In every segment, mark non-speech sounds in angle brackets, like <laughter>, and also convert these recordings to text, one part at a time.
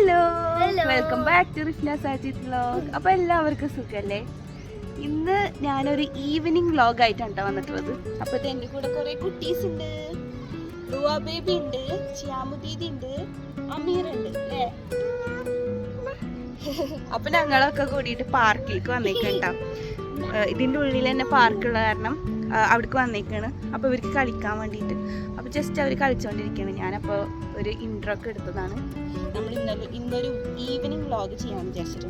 Hello welcome back to Sajith vlog അപ്പൊ എല്ലാവർക്കും സുഖല്ലേ? ഇന്ന് ഞാനൊരു ഈവനിങ് വ്ലോഗ് ആയിട്ടാണ് ട്ടോ വന്നിട്ടുള്ളത്. അപ്പൊ എന്റെ കൂടെ കുറെ കുട്ടീസ് ഉണ്ട്. റുവ ബേബി ഉണ്ട് ചിയാമു ദീദി ഉണ്ട് അമീർ ഉണ്ട് അല്ലേ? <laughs> അപ്പൊ ഞങ്ങളൊക്കെ കൂടിയിട്ട് പാർക്കിലേക്ക് വന്നേക്കണ്ട <laughs> ഇതിന്റെ ഉള്ളിൽ തന്നെ പാർക്കുള്ള കാരണം അവിടേക്ക് വന്നേക്കാണ് അപ്പോൾ ഇവർക്ക് കളിക്കാൻ വേണ്ടിയിട്ട് അപ്പോൾ ജസ്റ്റ് അവർ കളിച്ചുകൊണ്ടിരിക്കുകയാണ് ഞാനപ്പോ ഒരു ഇൻട്രോ ഒക്കെ എടുത്തതാണ് നമ്മൾ ഇന്നലെ ഇന്നൊരു ഈവനിങ് വ്ലോഗ് ചെയ്യാൻ വിചാരിച്ചിട്ട്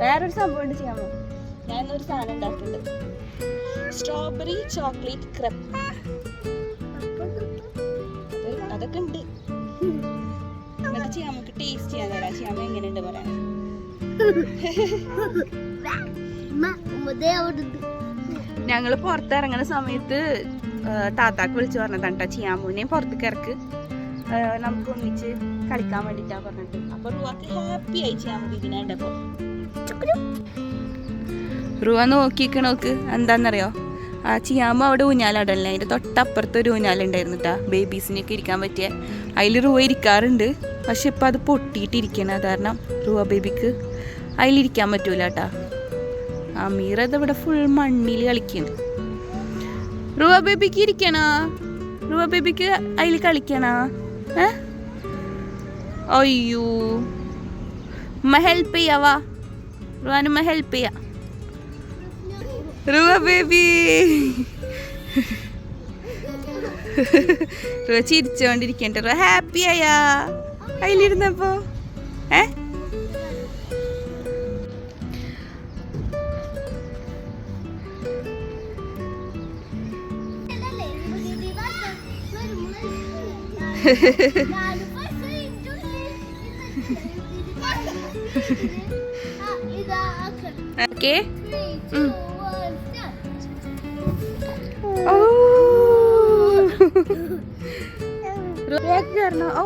വേറൊരു സംഭവം ഉണ്ട് ചെയ്യാമോ ഞാൻ ഇന്നൊരു സാധനം ഉണ്ടാക്കുന്നുണ്ട് സ്ട്രോബെറി ചോക്ലേറ്റ് ക്രപ്പ് അതൊക്കെ ഉണ്ട് എന്നിട്ട് ചെയ്യാൻ നമുക്ക് ടേസ്റ്റ് ചെയ്യാൻ തരാം ചെയ്യാൻ എങ്ങനെയുണ്ട് പറയാൻ ഞങ്ങൾ പുറത്തിറങ്ങുന്ന സമയത്ത് താത്താക്ക് വിളിച്ചു പറഞ്ഞതാണ് കേട്ടോ ചിയാമൂനെയും പുറത്തേക്ക് ഇറക്ക്. നമുക്ക് ഒന്നിച്ച് കളിക്കാൻ വേണ്ടിട്ടാ പറഞ്ഞിട്ട് അപ്പൊ റുവാക്ക് ഹാപ്പി ആയി ചിയാമു ഇതിനെ കണ്ടപ്പോ റുവ നോക്കിക്ക് നോക്ക് എന്താന്നറിയോ? ആ ചിയാമ അവിടെ ഊഞ്ഞാലാടല്ലേ? അതിന്റെ തൊട്ടപ്പുറത്ത് ഒരു ഊഞ്ഞാലുണ്ടായിരുന്നു കേട്ടാ ബേബീസിനൊക്കെ ഇരിക്കാൻ പറ്റിയ. അതിൽ റുവ ഇരിക്കാറുണ്ട്. പക്ഷെ ഇപ്പം അത് പൊട്ടിയിട്ടിരിക്കണം കാരണം റുവ ബേബിക്ക് അതിലിരിക്കാൻ പറ്റൂല കേട്ടാ അമീർ അത് ഇവിടെ ഫുൾ മണ്ണിൽ കളിക്കുന്നുണ്ട് റുവ ബേബിക്ക് ഇരിക്കണോ? റുവ ബേബിക്ക് അതിൽ കളിക്കണോ? ഏ? അയ്യോ. ഉമ്മ ഹെൽപ്പ് ചെയ്യാവാ റുവാനുമ്മ ഹെൽപ്പ് ചെയ്യാ. റുവ ബേബി. റുവ ചിരിച്ചോണ്ടിരിക്കണ്ട. റുവ ഹാപ്പി ആയാ. അതിലിരുന്നപ്പോ ഏ? ഓക്കെ ഓ റുവക്ക് കയറണോ ഓ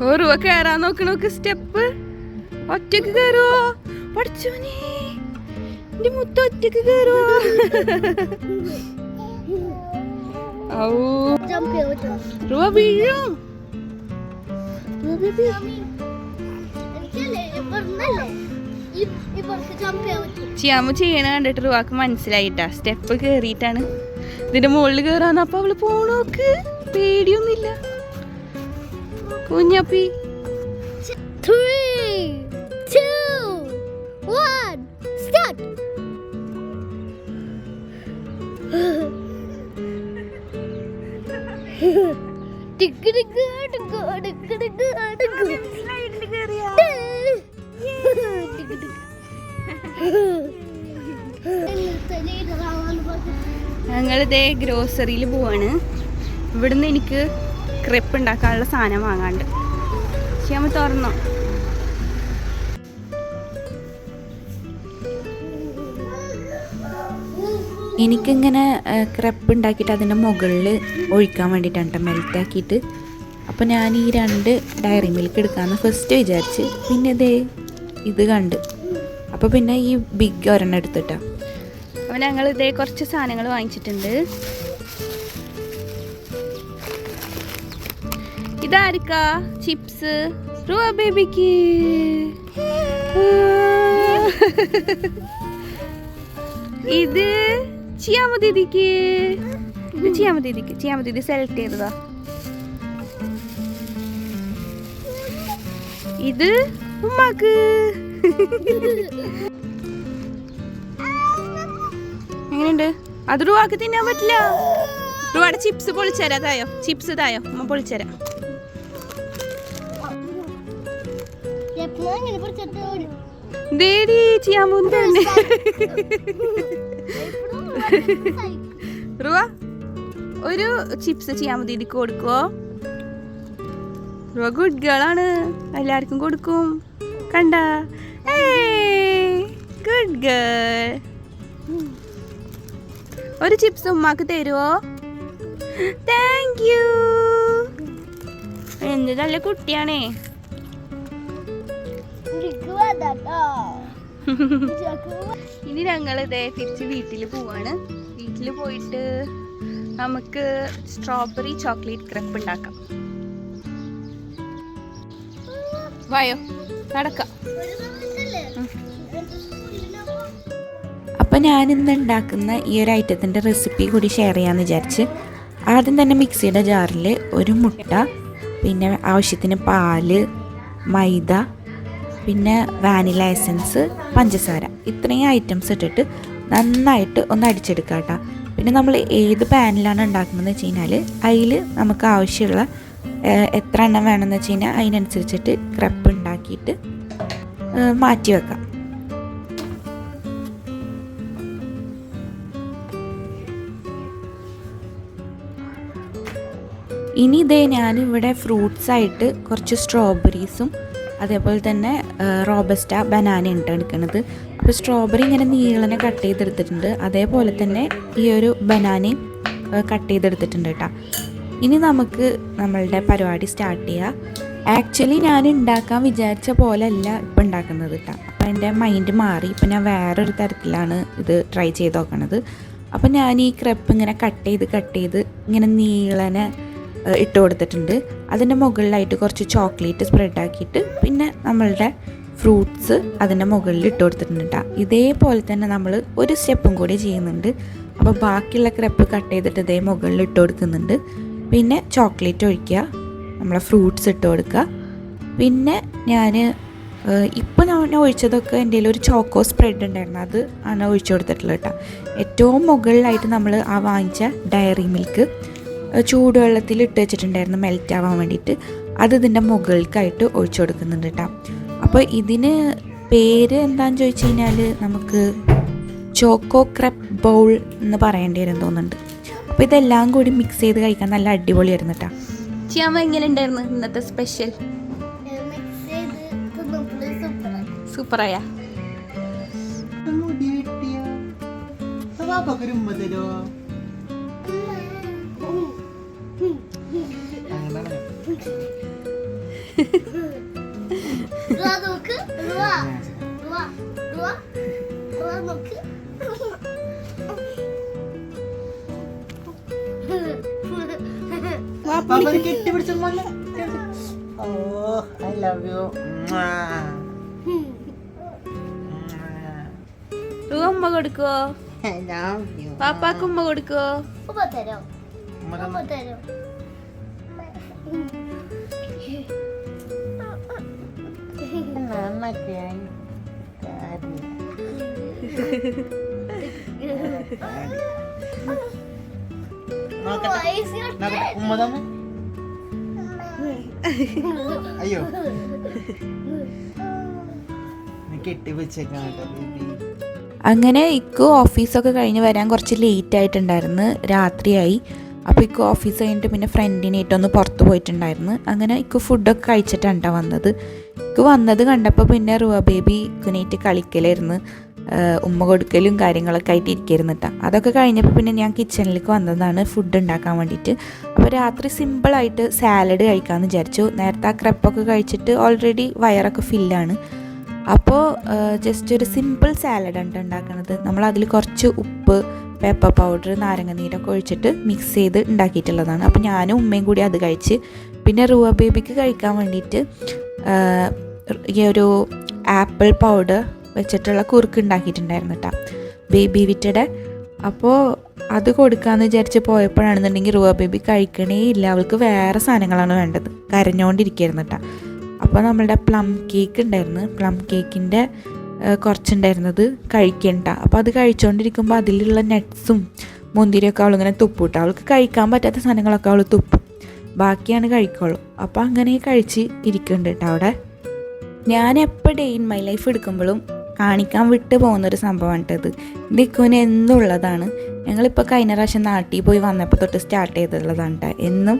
ഓ റുവ കയറാൻ നോക്ക് നോക്ക് സ്റ്റെപ്പ് ഒറ്റയ്ക്ക് കയറുവോ പഠിച്ചോനെ എന്റെ മുത്ത ഒറ്റയ്ക്ക് കയറുവോ <laughs> റുവ വീഴും. ചിയാമു ചെയ്യണ കണ്ടിട്ട് റുവാക്ക് മനസ്സിലായിട്ടാ. സ്റ്റെപ്പ് കേറിയിട്ടാണ്. ഇതിന്റെ മുകളിൽ കേറാന്ന് അപ്പൊ അവൾ പോണോക്ക് പേടിയൊന്നുമില്ല. കുഞ്ഞപ്പി. Three, two, one, start! ഞങ്ങളിതേ ഗ്രോസറിയിൽ പോവാണ്. ഇവിടുന്ന് എനിക്ക് ക്രെപ്പ് ഉണ്ടാക്കാനുള്ള സാധനം വാങ്ങാണ്ട്. പക്ഷെ നമ്മൾ തുറന്നോ? എനിക്കിങ്ങനെ ക്രെപ്പ് ഉണ്ടാക്കിയിട്ട് അതിന്റെ മുകളിൽ ഒഴിക്കാൻ വേണ്ടിയിട്ടാണ് കേട്ടോ മെൽറ്റാക്കിയിട്ട് അപ്പോൾ ഞാൻ ഈ രണ്ട് ഡയറി മിൽക്ക് എടുക്കാമെന്ന് ഫസ്റ്റ് വിചാരിച്ച്. പിന്നെ ഇതേ ഇത് കണ്ട്. അപ്പോൾ പിന്നെ ഈ ബിഗ് ഒരെണ്ണം എടുത്തിട്ടാ. അപ്പോൾ ഞങ്ങൾ ഇതേ കുറച്ച് സാധനങ്ങൾ വാങ്ങിച്ചിട്ടുണ്ട്. ഇതായിരിക്കാ ചിപ്സ് റുവ ബേബിക്ക്. <laughs> ഇത് ചിയാമ ദീദിക്ക്. ഇത് ചിയാമ ദീദിക്ക്. ചിയാമ ദീദി സെലക്ട് ചെയ്തതാ. ഇത് ഉമ്മാക്ക്. എങ്ങനെയുണ്ട്? അത് റുവാക്ക് തിന്നാൻ പറ്റില്ല. റുവാടെ ചിപ്സ് പൊളിച്ചരാ തായോ ചിപ്സ് തായോ അമ്മ പൊളിച്ചരാ ദേടി ചെയ്യാൻ പോകുന്നതന്നെ റുവ ഒരു ചിപ്സ് ചെയ്യാൻ മതി. ഇതിക്ക് കൊടുക്കുവോ? റുവ ഗുഡ് ഗേൾ ആണ്. എല്ലാവർക്കും കൊടുക്കും. കണ്ട? ഗുഡ് ഗേൾ ഒരു ചിപ്സ് ഉമ്മാക്ക് തരുവോ? താങ്ക് യു എന്ത് നല്ല കുട്ടിയാണേ. ഇനി ഞങ്ങൾ ഇതേ തിരിച്ച് വീട്ടിൽ പോവാണ്. വീട്ടിൽ പോയിട്ട് നമുക്ക് സ്ട്രോബെറി ചോക്ലേറ്റ് ക്രപ്പ് ഉണ്ടാക്കാം. വായോ നടക്കാം. അപ്പോൾ ഞാനിന്ന് ഉണ്ടാക്കുന്ന ഈ ഒരു ഐറ്റത്തിന്റെ റെസിപ്പി കൂടി ഷെയർ ചെയ്യാമെന്ന് വിചാരിച്ച് ആദ്യം തന്നെ മിക്സിയുടെ ജാറിൽ ഒരു മുട്ട പിന്നെ ആവശ്യത്തിന് പാൽ മൈദ പിന്നെ വാനില എസൻസ് പഞ്ചസാര. ഇത്രയും ഐറ്റംസ് ഇട്ടിട്ട് നന്നായിട്ട് ഒന്ന് അടിച്ചെടുക്കുക കേട്ടോ. പിന്നെ നമ്മൾ ഏത് പാനിലാണ് ഉണ്ടാക്കുന്നതെന്ന് വെച്ച് കഴിഞ്ഞാൽ അതിൽ നമുക്ക് ആവശ്യമുള്ള എത്ര എണ്ണം വേണമെന്ന് വെച്ച് കഴിഞ്ഞാൽ അതിനനുസരിച്ചിട്ട് ക്രപ്പ് ഉണ്ടാക്കിയിട്ട് മാറ്റി വെക്കാം. ഇനി ഇതേ ഞാനിവിടെ ഫ്രൂട്ട്സായിട്ട് കുറച്ച് സ്ട്രോബെറീസും അതേപോലെ തന്നെ റോബസ്റ്റ ബനാന ഉണ്ട് എടുക്കുന്നത് അപ്പോൾ സ്ട്രോബെറി ഇങ്ങനെ നീളനെ കട്ട് ചെയ്തെടുത്തിട്ടുണ്ട്. അതേപോലെ തന്നെ ഈ ഒരു ബനാനയും കട്ട് ചെയ്തെടുത്തിട്ടുണ്ട് കേട്ടോ ഇനി നമുക്ക് നമ്മളുടെ പരിപാടി സ്റ്റാർട്ട് ചെയ്യാം. ആക്ച്വലി ഞാൻ ഉണ്ടാക്കാൻ വിചാരിച്ച പോലെയല്ല ഇപ്പം ഉണ്ടാക്കുന്നത് കേട്ടോ അപ്പം എന്റെ മൈൻഡ് മാറി. ഇപ്പം ഞാൻ വേറൊരു തരത്തിലാണ് ഇത് ട്രൈ ചെയ്ത് നോക്കണത്. അപ്പം ഞാൻ ഈ ക്രെപ്പ് ഇങ്ങനെ കട്ട് ചെയ്ത് കട്ട് ചെയ്ത് ഇങ്ങനെ നീളനെ ഇട്ട് കൊടുത്തിട്ടുണ്ട്. അതിന്റെ മുകളിലായിട്ട് കുറച്ച് ചോക്ലേറ്റ് സ്പ്രെഡ് ആക്കിയിട്ട് പിന്നെ നമ്മളുടെ ഫ്രൂട്ട്സ് അതിന്റെ മുകളിൽ ഇട്ട് കൊടുത്തിട്ടുണ്ട് ട്ടാ. ഇതേപോലെ തന്നെ നമ്മൾ ഒരു സ്റ്റെപ്പും കൂടി ചെയ്യുന്നുണ്ട്. അപ്പോൾ ബാക്കിയുള്ള ക്രെപ്പ് കട്ട് ചെയ്തിട്ട് ഇതേ മുകളിൽ ഇട്ട് കൊടുക്കുന്നുണ്ട്. പിന്നെ ചോക്ലേറ്റ് ഒഴിക്കുക നമ്മളെ ഫ്രൂട്ട്സ് ഇട്ട് കൊടുക്കുക. പിന്നെ ഞാൻ ഇപ്പോൾ ഞാൻ ഒഴിച്ചതൊക്കെ എന്റെ ഒരു ചോക്കോ സ്പ്രെഡ് ഉണ്ടായിരുന്നു. അത് ആണ് ഒഴിച്ചു കൊടുത്തിട്ടുള്ളത് കേട്ടോ ഏറ്റവും മുകളിലായിട്ട് നമ്മൾ ആ വാങ്ങിച്ച ഡയറി മിൽക്ക് ചൂടുവെള്ളത്തിൽ ഇട്ട് വെച്ചിട്ടുണ്ടായിരുന്നു മെൽറ്റ് ആവാൻ വേണ്ടിയിട്ട്. അത് ഇതിന്റെ മുകൾക്കായിട്ട് ഒഴിച്ചു കൊടുക്കുന്നുണ്ട് കേട്ടോ. അപ്പോൾ ഇതിന് പേര് എന്താണെന്ന് ചോദിച്ചു കഴിഞ്ഞാൽ നമുക്ക് ചോക്കോ ക്രപ്പ് ബൗൾ എന്ന് പറയേണ്ടി വരും തോന്നുന്നുണ്ട്. അപ്പോൾ ഇതെല്ലാം കൂടി മിക്സ് ചെയ്ത് കഴിക്കാൻ നല്ല അടിപൊളിയായിരുന്നു കേട്ടോ. എങ്ങനെയുണ്ടായിരുന്നു എങ്ങനെ ഉണ്ടായിരുന്നു ഇന്നത്തെ സ്പെഷ്യൽ സൂപ്പറായി? സൂപ്പറായ ഓ ഐ ലവ് യു ഉമ്മ കൊടുക്കോ ഐ ലവ് യു പാപ്പാക്ക് ഉമ്മ കൊടുക്കോ ഉമ്മ തരോ ഉമ്മ തരോ തന്നെ അയ്യോ. നീ കെട്ടിപ്പിടിച്ചേക്കാം കേട്ടോ ബേബി. അങ്ങനെ ഇക്കു ഓഫീസൊക്കെ കഴിഞ്ഞ് വരാൻ കുറച്ച് ലേറ്റ് ആയിട്ടുണ്ടായിരുന്നു രാത്രിയായി. അപ്പോൾ ഇക്കു ഓഫീസ് കഴിഞ്ഞിട്ട് പിന്നെ ഫ്രണ്ടിനായിട്ടൊന്ന് പുറത്ത് പോയിട്ടുണ്ടായിരുന്നു. അങ്ങനെ ഇക്കു ഫുഡൊക്കെ കഴിച്ചിട്ടാണ് ട്ടോ വന്നത്. ഇക്കു വന്നത് കണ്ടപ്പോൾ പിന്നെ റുവ ബേബി കുനീറ്റ് കളിക്കലായിരുന്നു. ഉമ്മ കൊടുക്കലും കാര്യങ്ങളൊക്കെ ആയിട്ട് ഇരിക്കായിരുന്നു കേട്ടോ അതൊക്കെ കഴിഞ്ഞപ്പോൾ പിന്നെ ഞാൻ കിച്ചണിലേക്ക് വന്നതാണ് ഫുഡ് ഉണ്ടാക്കാൻ വേണ്ടിയിട്ട് അപ്പോൾ രാത്രി സിമ്പിളായിട്ട് സാലഡ് കഴിക്കാമെന്ന് വിചാരിച്ചു. നേരത്തെ ആ ക്രെപ്പൊക്കെ കഴിച്ചിട്ട് ഓൾറെഡി വയറൊക്കെ ഫില്ലാണ് അപ്പോൾ ജസ്റ്റ് ഒരു സിമ്പിൾ സാലഡാണ് ഉണ്ടാക്കുന്നത് നമ്മൾ കുറച്ച് ഉപ്പ് പേപ്പർ പൗഡർ നാരങ്ങ നീരൊക്കെ ഒഴിച്ചിട്ട് മിക്സ് ചെയ്ത് ഉണ്ടാക്കിയിട്ടുള്ളതാണ്. അപ്പോൾ ഞാനും ഉമ്മയും കൂടി അത് കഴിച്ച് പിന്നെ റുവ ബേബിക്ക് കഴിക്കാൻ വേണ്ടിയിട്ട് ഈ ഒരു ആപ്പിൾ പൗഡർ വെച്ചിട്ടുള്ള കുറുക്ക് ഉണ്ടാക്കിയിട്ടുണ്ടായിരുന്നു കേട്ടോ ബേബി വിറ്റയുടെ. അപ്പോൾ അത് കൊടുക്കാമെന്ന് വിചാരിച്ച് പോയപ്പോഴാണെന്നുണ്ടെങ്കിൽ റുവ ബേബി കഴിക്കണേ ഇല്ല. അവൾക്ക് വേറെ സാധനങ്ങളാണ് വേണ്ടത്. കരഞ്ഞുകൊണ്ടിരിക്കുകയായിരുന്നു കേട്ടോ അപ്പോൾ നമ്മളുടെ പ്ലം കേക്ക് ഉണ്ടായിരുന്നു. പ്ലം കേക്കിന്റെ കുറച്ചുണ്ടായിരുന്നത് കഴിക്കണ്ട അപ്പോൾ അത് കഴിച്ചുകൊണ്ടിരിക്കുമ്പോൾ അതിലുള്ള നട്ട്സും മുന്തിരിയൊക്കെ അവളിങ്ങനെ തുപ്പൂട്ടോ അവൾക്ക് കഴിക്കാൻ പറ്റാത്ത സാധനങ്ങളൊക്കെ അവൾ തുപ്പും. ബാക്കിയാണ് കഴിക്കുള്ളൂ. അപ്പോൾ അങ്ങനെ കഴിച്ച് ഇരിക്കുന്നുണ്ട് കേട്ടോ അവിടെ. ഞാൻ എപ്പോൾ ഡേ ഇൻ മൈ ലൈഫ് എടുക്കുമ്പോഴും കാണിക്കാൻ വിട്ടു പോകുന്നൊരു സംഭവമാണ് കേട്ടത് ദിക്കുവിന് എന്നുള്ളതാണ്. ഞങ്ങളിപ്പോൾ കഴിഞ്ഞ പ്രാവശ്യം നാട്ടിൽ പോയി വന്നപ്പോൾ തൊട്ട് സ്റ്റാർട്ട് ചെയ്തിട്ടുള്ളതാണ് കേട്ടോ എന്നും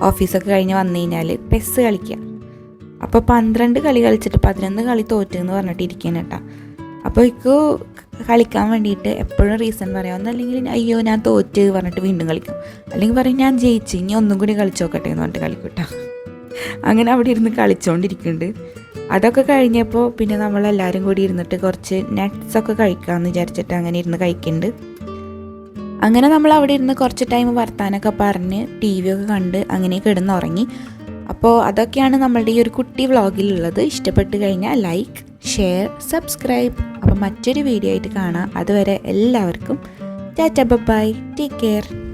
ഓഫീസൊക്കെ കഴിഞ്ഞ് വന്നു കഴിഞ്ഞാൽ പെസ് കളിക്കുക അപ്പോൾ പന്ത്രണ്ട് കളി കളിച്ചിട്ട് പതിനൊന്ന് കളി തോറ്റു എന്ന് പറഞ്ഞിട്ട് ഇരിക്കണം കേട്ടോ അപ്പോൾ ഇക്കു കളിക്കാൻ വേണ്ടിയിട്ട് എപ്പോഴും റീസൺ പറയാം. ഒന്നല്ലെങ്കിൽ അയ്യോ ഞാൻ തോറ്റ് പറഞ്ഞിട്ട് വീണ്ടും കളിക്കും. അല്ലെങ്കിൽ പറയും ഞാൻ ജയിച്ച് ഇനി ഒന്നും കൂടി കളിച്ചു നോക്കട്ടെ എന്ന് പറഞ്ഞിട്ട് കളിക്കും കേട്ടോ അങ്ങനെ അവിടെ ഇരുന്ന് കളിച്ചുകൊണ്ടിരിക്കുന്നുണ്ട് അതൊക്കെ കഴിഞ്ഞപ്പോൾ പിന്നെ നമ്മളെല്ലാവരും കൂടി ഇരുന്നിട്ട് കുറച്ച് നട്ട്സൊക്കെ കഴിക്കാമെന്ന് വിചാരിച്ചിട്ട് അങ്ങനെ ഇരുന്ന് കഴിക്കുന്നുണ്ട് അങ്ങനെ നമ്മൾ അവിടെ ഇരുന്ന് കുറച്ച് ടൈം വർത്താനൊക്കെ പറഞ്ഞ് ടി വി ഒക്കെ കണ്ട് അങ്ങനെ കിടന്നുറങ്ങി. അപ്പോൾ അതൊക്കെയാണ് നമ്മളുടെ ഈ ഒരു കുട്ടി വ്ളോഗിലുള്ളത് ഇഷ്ടപ്പെട്ട് കഴിഞ്ഞാൽ ലൈക്ക് ഷെയർ സബ്സ്ക്രൈബ് അപ്പോൾ മറ്റൊരു വീഡിയോ ആയിട്ട് കാണാം. അതുവരെ എല്ലാവർക്കും ടാറ്റ ബൈ ടേക്ക് കെയർ